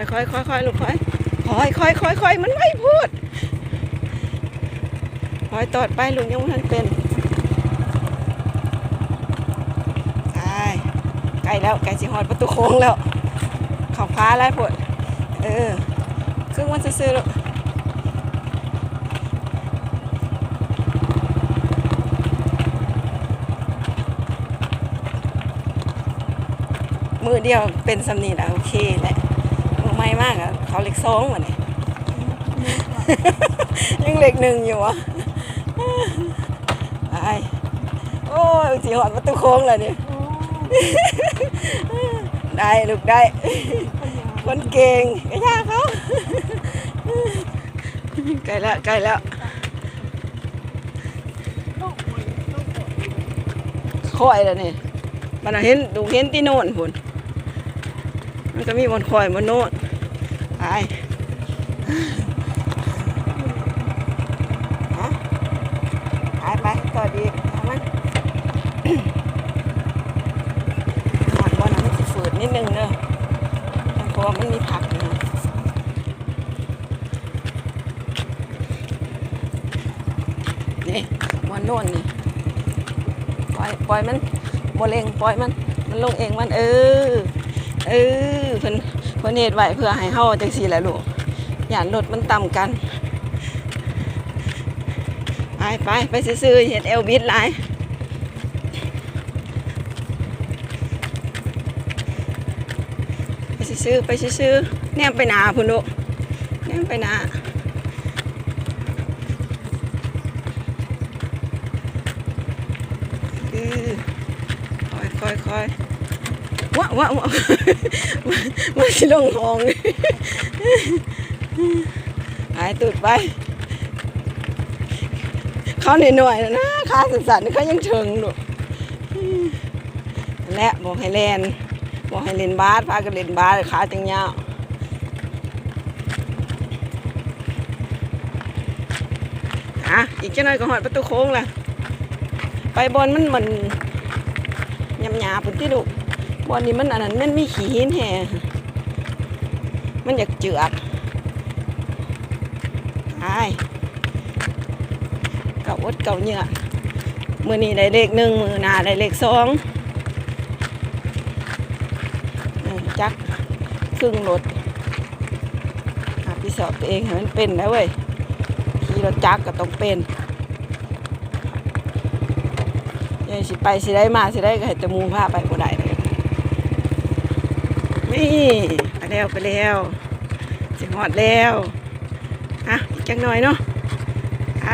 อยค่อยค่อยค่อยลูกค่อยค่อยค่อยค่อยค่อยมันไม่พูดค่อยตอดไปลุงยังไม่ทันเป็นใช่ใกลแล้วใกลสิฮอดประตูโค้งแล้วเขับฟ้าไล่ปวดเออครึ่งวันซื้อๆลูกมือเดียวเป็นสำนีแล้วโอเคแหละ ไม่มากอะเขาเล็กสองวันนี้ยังเล็กหนึ่งอยู่วะไอโอ้ยจีหอดประตูโค้งเลยนี่ได้ลูกได้ คนเก่งก็ยากเขาใกล้แล้วใกล้แล้วคอยแล้วนี่มันนะเห็นดูเห็นที่โน่นพุ่นมันก็มีบนคอยบนโน่น ไปฮะไปไปต่อดีเอามันหอดบอลมันจะฝืดนิดนึงเนอะเพราะว่ามันมีผักอยู่นี่บอลโน่นนี่ปล่อยปล่อยมันโมเลงปล่อยมัน มันลงเองมัน เออ เออเพิ่น เพิ่นเฮ็ดไว้เพื่อให้เฮาจังซี่แหละลูกอย่ารถมันต่ำกัน ไปไปไปซื้อเฮ็ดเอลบิดหลายไปซื้อไปซื้อๆแนมไปนาพุ่นลูกแนมไปนาเออคอยคอยคอย ว้าวว้าว้าวมาสิลงห้องหายตุดไป เขาหน่อยๆนะขาสั่นๆเขายังเชิงลูกและบอกให้แลนบอกให้เล่นบาสพากันเล่นบาสขาจังยาวอะอีกจังหน่อยก็หอดประตูโค้งละไปบอลมันเหมันยำยาปุ่นที่ลูก บอลนี้มันอันนั้นมันมีขี้หินแห่มันอยากเจือกไอ้เก่าอดเก่าเหยื่อมือนี้ได้เลขหนึ่งมือหน้าได้เลขสองจักครึ่งรถหาพี่สอบตัวเองให้มันเป็นแล้วเว้ยขี่รถจักก็ต้องเป็นยัยสิไปสิได้มาสิได้ก็ให้แตะมูพาไปบ่ได้เลย นี่ไปแล้วไปแล้วสิหอดแล้วอะอีกจังหน่อยเนาะไป